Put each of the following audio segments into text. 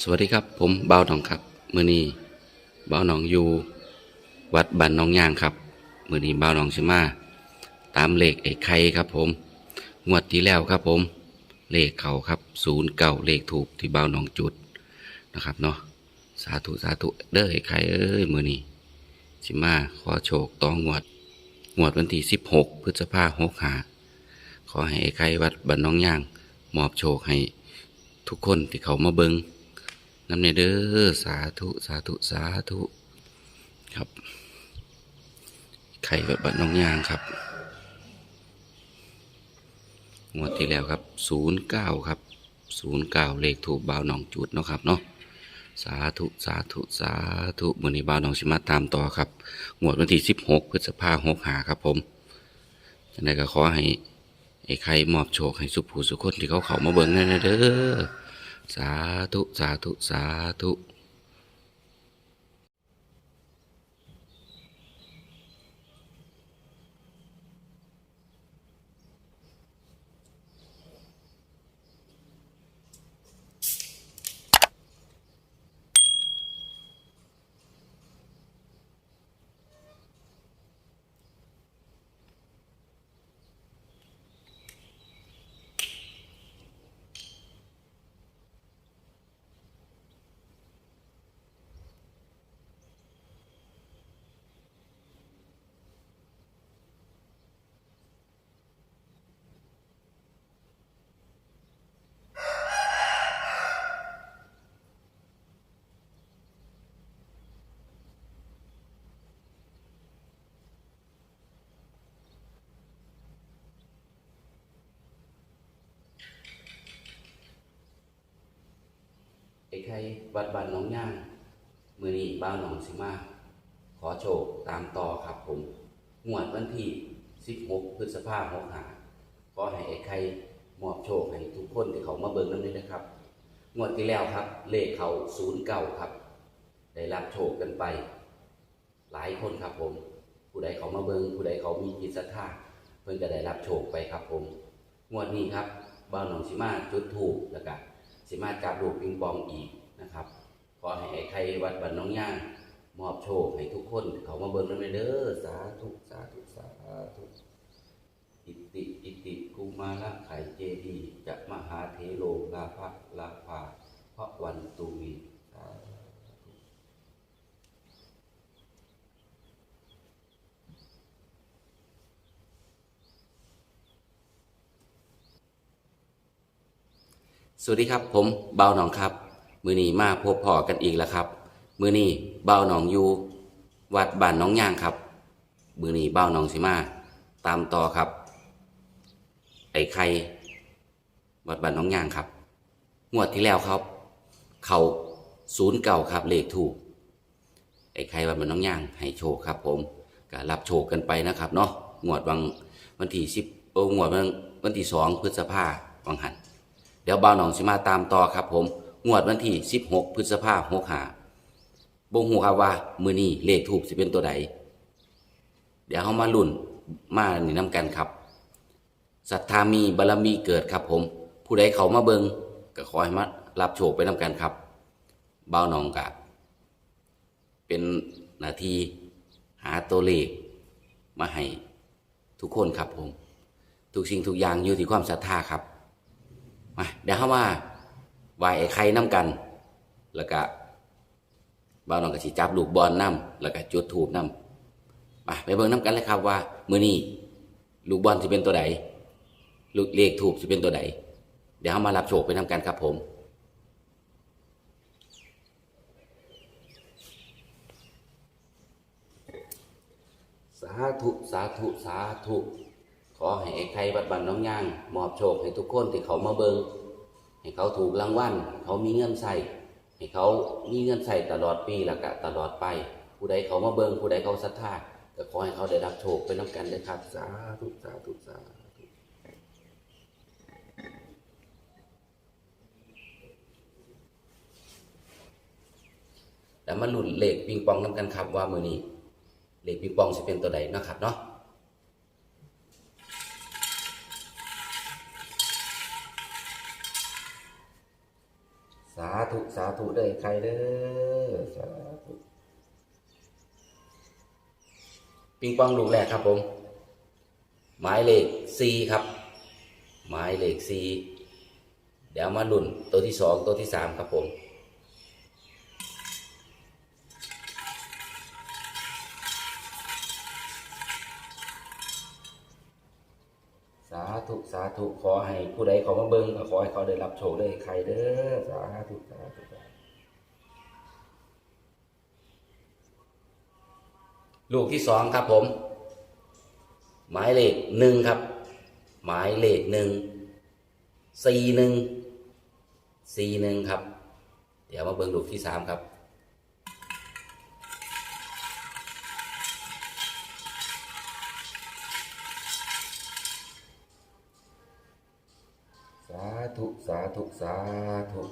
สวัสดีครับผมเบ่าหนองครับมือนี้บ่าหนองอยู่ วัดบ้านหนองยางครับมือนี้บ่าหนองสิมา ตามเลขไอ้ไข่ครับผมงวดที่แล้วครับผม เลขเขาครับศูนย์เก่าเลขถูกที่เบ่าหนองจุดนะครับเนาะสาธุสาธุเด้อไอ้ไข่เอ้ยมือนี้สิมาขอโชคต่องวดงวดวันที่สิบหกพฤษภาหกหาขอให้ไอ้ไข่วัดบ้านหนองยาง มอบโชคให้ทุกคนที่เขามาเบิง นำในเด้อสาธุ สาธุ สาธุ ครับ ไข่แบบบัดน้องยางครับ งวดที่แล้วครับศูนย์เก้าครับศูนย์เก้าเลขถูกบ่าวหนองจุดเนาะครับเนาะสาธุ สาธุ สาธุมือนี้บ่าวหนองสิมาตามต่อครับงวดวันที่สิบหกพฤษภาหกหาครับผมจังไดก็ขอให้ไอ้ใครมอบโชคให้สุผู้สุคนที่เขาเขามาเบิ่งนั่นนะเด้อ สาธุ สาธุ สาธุ ไอ้ใครวัดบ้านน้องย่าง มือนี้บ้านหนองสิมา ขอโชคตามต่อครับผมงวดวันที่ 16 พฤษภาคมหาขอให้ไอ้ใครมอบโชคให้ทุกคนที่เขามาเบิ่งนั่นเลยนะครับงวดที่แล้วครับ เลขเขาศูนย์เก่าครับ ได้รับโชคกันไป หลายคนครับผม ผู้ใดเขามาเบิงผู้ใดเขามีจิตศรัทธาเพิ่นก็ได้รับโชคไปครับผมงวดนี้ครับบ้านหนองสิมาจุดถูกแล้วก็ สิมาจับลูกปิงปองอีกนะครับขอให้ไอ้ใครวัดบันน้องย่างมอบโชคให้ทุกคน เขามาเบิ่งนำเด้อสาธุสาธุสาธุอิติอิติกุมาละไขเจดีจะมหาเทโลลาภะลาภาพระวันตูวีสาธุ สวัสดีครับผมเบาหนองครับ มือนี้มาพบพ่อกันอีกแล้วครับ มือนี้เบาหนองอยู่วัดบ้านน้องย่างครับ มือนี้เบาหนองสิมาตามต่อครับ ไอ้ไข่วัดบ้านน้องย่างครับ งวดที่แล้วครับ เขาศูนย์เก่าครับเลขถูก ไอ้ไข่วัดบ้านน้องย่างให้โชคครับ ผมก็รับโชคกันไปนะครับเนาะงวดวันวันที่สิบโอ้งวดวันวันที่สองพฤษภาวังหัน เดี๋ยวบ่าวหนองสิมาตามต่อครับผม งวดวันที่ 16 พฤษภาคม65บ่ฮู้ครับว่ามื้อนี้เลขถูกสิเป็นตัวใด เดี๋ยวเฮามาลุ้นมานี่นํกันครับศรัทธามีบารมีเกิดครับผม ผู้ใดเขามาเบิงก็ขอให้มารับโชคไปนํกันครับบ่าวหนองก็เป็นหนาทีหาตัวเลขมาให้ทุกคนครับผม ทุกสิ่งทุกอย่างอยู่ที่ความศรัทธาครับ มาเดี๋ยวเข้ามาไหวไอ้ไข่น้ำกัน แล้วก็บ่าวน้องก็สิจับลูกบอลน้ำแล้วก็จุดถูบน้ำมาไปเบิ่งน้ำกันเลยครับว่า มือนี้ลูกบอลจะเป็นตัวใดลูกเลขถูกจะเป็นตัวใดเดี๋ยวเข้ามารับโชคไปน้ำกันครับผมสาธุ สาธุ สาธุ อให้ไอ้ใครบัดบันน้องย่าง มอบโชคให้ทุกคนที่เขามาเบิงให้เขาถูกรางวัลเขามีเงินใส่ให้เขามีเงินใส่ตลอดปีแล้วก็ตลอดไป ผู้ใดเขามาเบิงผู้ใดเขาศรัทธาก็ขอให้เขาได้รับโชคไปน้ำกันเลยครับสาธุสาธุสาธุแล้วมาลุ้นเลขปิงปองน้ำกันครับว่ามือนี้เลขปิงปองจะเป็นตัวใดเนาะครับเนาะ สาธุ สาธุเด้ใครเด้อสาธุปิงปองลูกแรกครับผม หมายเลขสี่ครับ หมายเลขสี่เดี๋ยวมาลุ่นตัวที่สองตัวที่สามครับผมาธุสาธุขอให้ผู้ใดเขามาเบิ่งก็ขอให้เขาได้รับโชคได้ใครเด้อสาธุสาธุลูกที่สองครับผม หมายเลขหนึ่งครับ หมายเลขหนึ่งสี่หนึ่งสี่หนึ่งครับ เดี๋ยวมาเบิ่งลูกที่สามครับ สา ธุสาธุสาธุ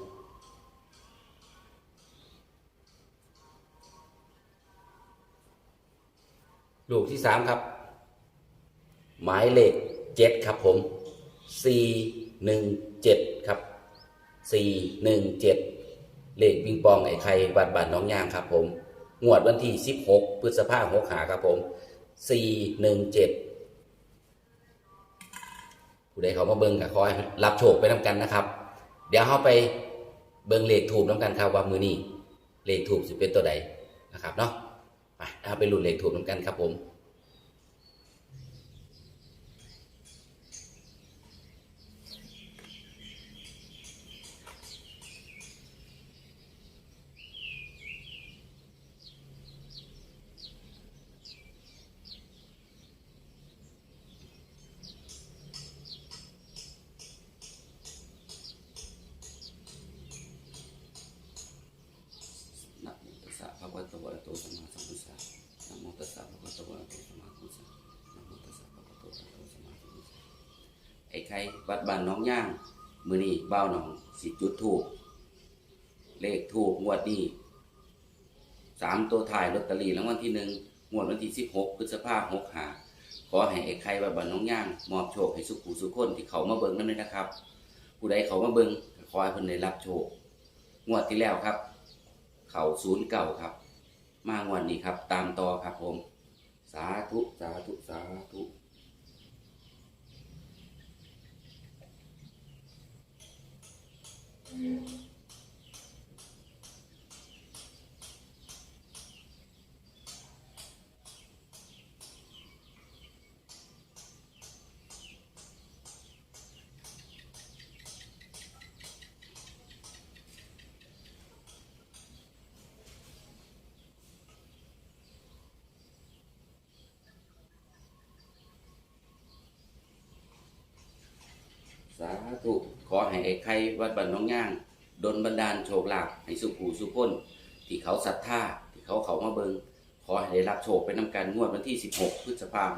ลูกที่สามครับ หมายเลขเจ็ดครับผมสี่หนึ่งเจ็ดครับสี่หนึ่งเจ็ดเลขปิงปองไอ้ไข่บัดบัดน้องย่างครับผม งวดวันที่สิบหกพฤษภาหกหาครับผมสี่หนึ่งเจ็ด ผู้ใดเขามาเบิ่งกับคอยห้รับโชคไปนำกันนะครับ เดี๋ยวเขาไปเบิ่งเลขถูกน้ากันครับว่ามือนี้เลขถูกสิเป็นตัวใดนะครับเนาะไปเอาไปลุ้นเลขถูกน้ากันครับผม นะโมตัสสะภะคะวะโตอะระหะโตสัมมาสัมพุทธัสสะนะโมตัสสะภะคะวะโตอะระหะโตสัมมาสัมพุทธัสสะนะโมตัสสะภะคะวะโตอะระหะโตสัมมาสัมพุทธัสสะ ไอ้ไข่วัดบ้านน้องย่างมือนี้บ้าวหนองสิจุดถูก เลขถูกงวดนี้สามตัวถ่ายลอตเตอรี่รางวัลที่หนึ่งงวดวันที่สิบหกพฤษภาหกหาขอให้ไอ้ไข่วัดบ้านน้องย่างมอบโชคให้สุขุสุขคนที่เขามาเบิ่งนั่นเลยนะครับ ผู้ใดเขามาเบิ่งขอให้เพิ่นได้รับโชคงวดที่แล้วครับ เข่าศูนย์เก่าครับ มางวันนี้ครับ ตามต่อครับผม สาธุสาธุสาธุ สาธุขอให้ไอ้ไข่วัดบ้านน้องย่างดลบันดาลโชคลาภให้สุขหูสุขพ้นที่เขาศรัทธาที่เขาเขามาเบิงขอให้ได้รับโชคไปนำกันงวดวันที่ 16 พฤษภาคม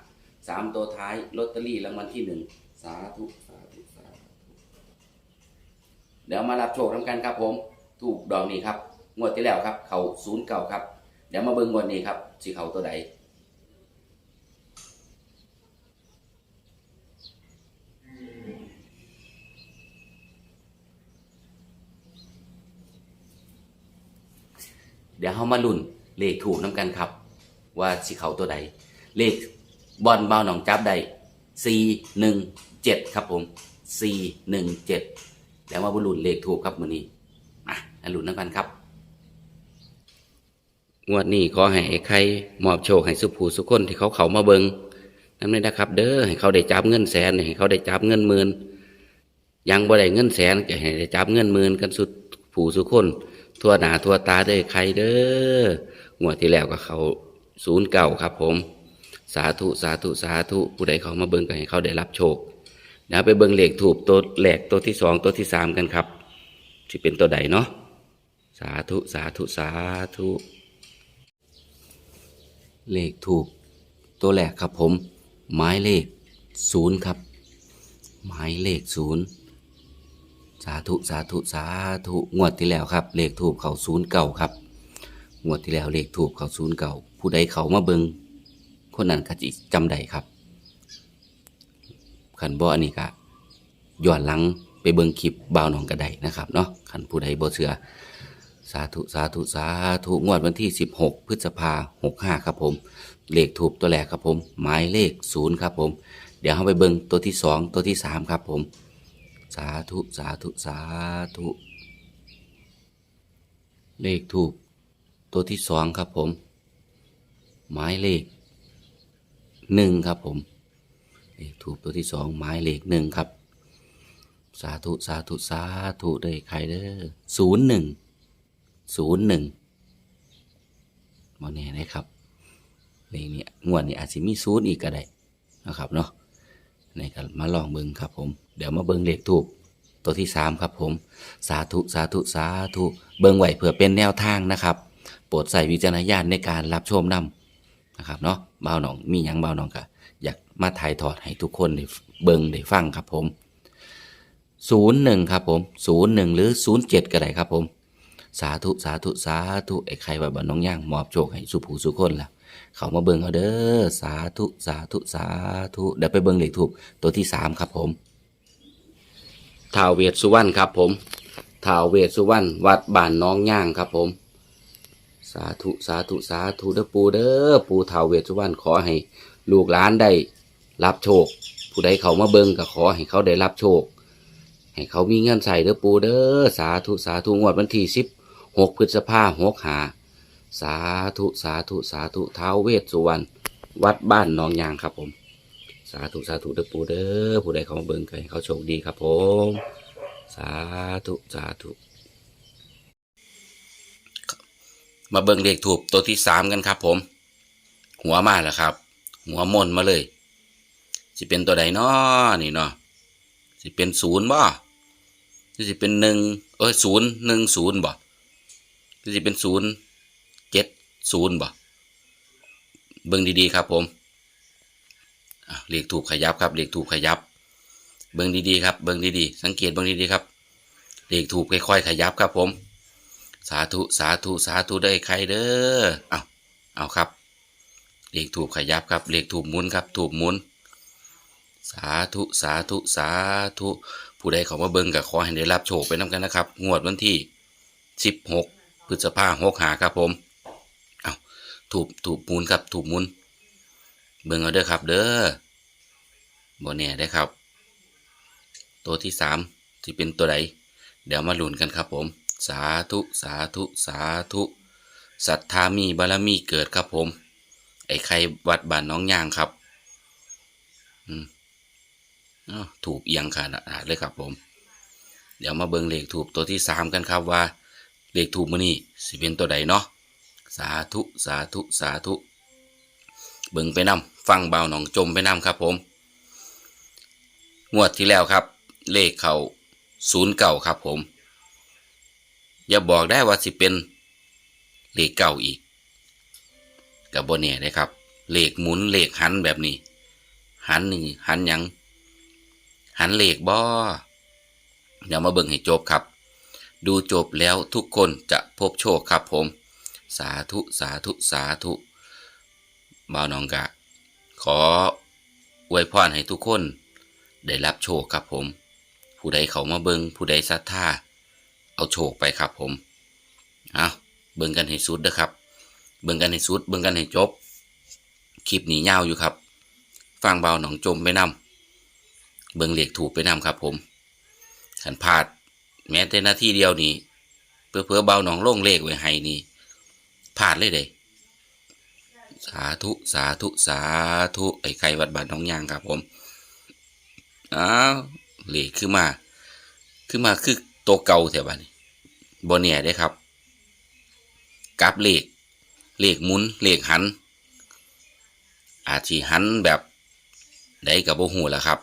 65สามตัวท้ายลอตเตอรี่รางวัลที่หนึ่งสาธุสาธุสาธุเดี๋ยวมารับโชคนำกันครับผม ถูกดอกนี้ครับ งวดที่แล้วครับ เขาศูนย์เก่าครับ เดี๋ยวมาเบิงงวดนี้ครับสิเขาตัวใด เดี๋ยวเรามาลุ้นเลขถูกน้ำกันครับ ว่าสิเขาตัวใด เลขบอลเบาหนองจับได้สี่หนึ่งเจ็ดครับผมสี่หนึ่งเจ็ดเดี๋ยวมาบุลุ้นเลขถูกครับมือนี้มาลุ้นน้ำกันครับ งวดนี้ขอให้ไอ้ใครมอบโชคให้สุภูสุคนที่เขาเขามาเบิงนั่นเลยนะครับ เด้อให้เขาได้จับเงินแสนให้เขาได้จับเงินหมื่นยังบ่ได้เงินแสนก็ให้ได้จับเงินหมื่นกันสุดผู้สุคน ทั่วหนาทั่วตาเด้อใครเด้องวดที่แล้วก็เขาศูนย์เก่าครับผม สาธุสาธุสาธุผู้ใดเขามาเบิ่งก็ให้เขาได้รับโชคเดี๋ยวไปเบิ่งเหลขถูกตัวแรกตัวที่สองตัวที่สามกันครับที่เป็นตัวใดเนาะสาธุสาธุสาธุเลขถูกตัวแรกครับผม หมายเลขศูนย์ครับ หมายเลขศูนย์ สาธุสาธุสาธุงวดที่แล้วครับ เลขถูกเขาศูนย์เก่าครับงวดที่แล้วเลขถูกเขาศูนย์เก่า ผู้ใดเขามาเบิงคนนั้นก็จิจำได้ครับขันบ่อันนี้ก็ย้อนหลังไปเบิงคลิปบ่าวหนองกระไดนะครับเนาะคันผู้ใดบ่เชื่อสาธุสาธุสาธุงวดวันที่ 16 พฤษภา65ครับผม เลขถูกตัวแรกครับผม หมายเลข0ครับผม เดี๋ยวเราไปเบิงตัวที่2ตัวที่3ครับผม สาธุ สาธุ สาธุ เลขถูก ตัวที่สองครับผม หมายเลขหนึ่งครับผม เลขถูกตัวที่สองหมายเลขหนึ่งครับ สาธุ สาธุ สาธุได้ใครเด้อศูนย์หนึ่งศูนย์หนึ่งมาแน่นะครับเลขนี้งวดนี้อาจจะมีศูนย์อีกก็ได้นะครับเนาะ นกันมาลองเบิ่งครับผม เดี๋ยวมาเบิ่งเลขถูกตัวที่สามครับผม สาธุ สาธุ สาธุ เบิ่งไหวเผื่อเป็นแนวทางนะครับ โปรดใส่วิจารณญาณในการรับชมนำนะครับเนาะเบาหนองมียังเบาหนองก็อยากมาถ่ายทอดให้ทุกคนได้เบิ่งได้ฟังครับผมศูนย์หนึ่งครับผมศูนย์หนึ่งหรือศูนย์เจ็ดก็ได้ครับผม สาธุ สาธุ สาธุไอ้ใครว่าบ่น้องย่างมอบโชคให้สุผู้สุคนล่ะ เขามาเบิ่งเอาเด้อสาธุสาธุสาธุเดี๋ยวไปเบิ่งเลขถูกตัวที่สามครับผมท้าวเวสสุวรรณครับผมท้าวเวสสุวรรณวัดบ้านน้องย่างครับผม สาธุสาธุสาธุเด้อปูเด้อปูท้าวเวสสุวรรณขอให้ ลูกหลานได้รับโชค ผู้ใดเขามาเบิ่งก็ขอให้เขาได้รับโชค ให้เขามีเงินใส่เด้อปูเด้อสาธุสาธุงวดวันที่สิบหกพฤษภาหกหา สาธุสาธุสาธุท้าวเวสสุวรรณวัดบ้านหนองยางครับผม สาธุสาธุเด้อปูเด้อผู้ใดเขามาเบิ่งก็ให้เขาโชคดีครับผม สาธุสาธุ มาเบิ่งเลขถูกตัวที่สามกันครับผม หัวมาแล้วครับ หัวมนมาเลยสิเป็นตัวใดนาะนี่เนาะสิเป็นศูนย์บ่หรือสิเป็นหนึ่งเอ้ยศูนย์หนึ่งศูนย์บ่หรือสิเป็นศูนย์ เจ็ดศูนย์บ่เบิ่งดีๆครับผมเลขถูกขยับครับเลขถูกขยับ เบิ่งดีๆครับเบิ่งดีๆสังเกตเบิ่งดีๆครับเลขถูกค่อยๆขยับครับผม สาธุสาธุสาธุได้ใครเด้อเอาเอาครับเลขถูกขยับครับเลขถูกหมุนครับถูกหมุน สาธุสาธุสาธุผู้ใดเขามาเบิ่งก็ขอให้ได้รับโชคไปน้ำกันนะครับ งวดวันที่ 16 พฤษภาคมหาครับผม ถูกถูกมุนครับถูกมุนเบิ่งเอาเด้อครับ เด้อบ่แน่ได้ครับ ตัวที่สามที่เป็นตัวใดเดี๋ยวมาลุ้นกันครับผม สาธุสาธุสาธุศรัทธามีบารมีเกิดครับผม ไอ้ใครวัดบ้านน้องย่างครับอืมอ้าวถูกเอียงขนาดเลยครับผม เดี๋ยวมาเบิ่งเลขถูกตัวที่สามกันครับว่าเลขถูกมือนี้สิเป็นตัวใดเนาะ สาธุสาธุสาธุเบิ่งไปนำฟังเบาหนองจมไปนำครับผม งวดที่แล้วครับ เลขเขาศูนย์เก่าครับผม อย่าบอกได้ว่าสิเป็นเลขเก่าอีกกับโบเน่ได้ครับเลขหมุนเลขหันแบบนี้ หันหนี่งหันยังหันเลขบ่เดี๋ยวมาเบิ่งให้จบครับ ดูจบแล้วทุกคนจะพบโชคครับผม สาธุสาธุสาธุบ่าวนองกะ ขออวยพรให้ทุกคน ได้รับโชคครับผม ผู้ใดเขามาเบิงผู้ใดศรัทธาเอาโชคไปครับผมเอาเบิงกันให้สุดเด้อครับ เบิงกันให้สุด เบิงกันให้จบคลิปนี้ยาอยู่ครับฟังเบาหนองจมไปนำเบิงเหล็กถูกไปนำครับผมขันพลาด แม้แต่นาทีเดียวนี้เพื่อเพื่อเบาหนองโล่งเลขไว้ให้นี่ พลาดเลยเด้สาธุสาธุสาธุไอ้ไข่วัดบานหน้องยางครับผมอ้าวเหล็กขึ้นมาขึ้นมาคือโตเก่าแถวบ้านนี้บนเนี่ยได้ครับกราบเหล็กเหล็กหมุนเหล็กหัน อาจสิหันแบบได้กับโบหูแหล้วครับ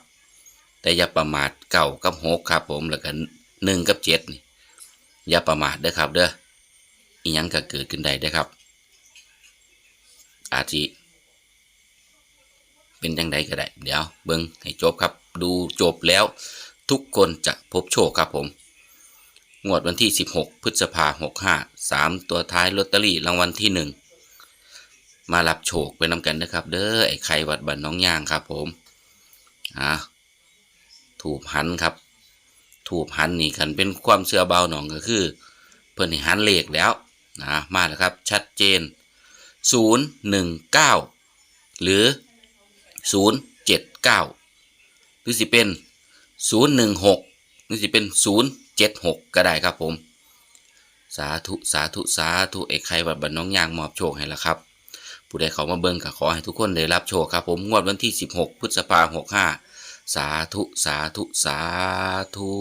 แต่อย่าประมาทเก่ากับหกครับผมแล้วก็หนึ่งกับเจ็ดนี่อย่าประมาทเด้อครับเด้อ อีหยังก็เกิดขึ้นได้ด้ครับ อาจิเป็นจังใดก็ได้ เดี๋ยวเบิ้งให้จบครับ ดูจบแล้ว ทุกคนจะพบโชคครับผม งวดวันที่ 16 พฤษภาหกห้าสามตัวท้ายลอตเตอรี่รางวัลที่หนึ่งมารับโชคไปนำกันนะครับ เด้อไอ้ไข่วัดบ้านน้องย่างครับผมอ่าถูกหันครับ ถูกหันนี่คันเป็นความเชื่อเบาหนองก็คือ เพิ่นให้หันเลขแล้ว นะมาแล้วครับชัดเจน 019 หรือ 079 หรือสิเป็น 016 หรือสิเป็น 076 ก็ได้ครับผม สาธุสาธุสาธุเอกไข่บัดบันน้องยางมอบโชคให้แล้วครับ ผู้ใดเขามาเบิ่งก็ขอให้ทุกคนได้รับโชคครับผมงวดวันที่ 16 พฤษภาคม65 สาธุสาธุสาธุ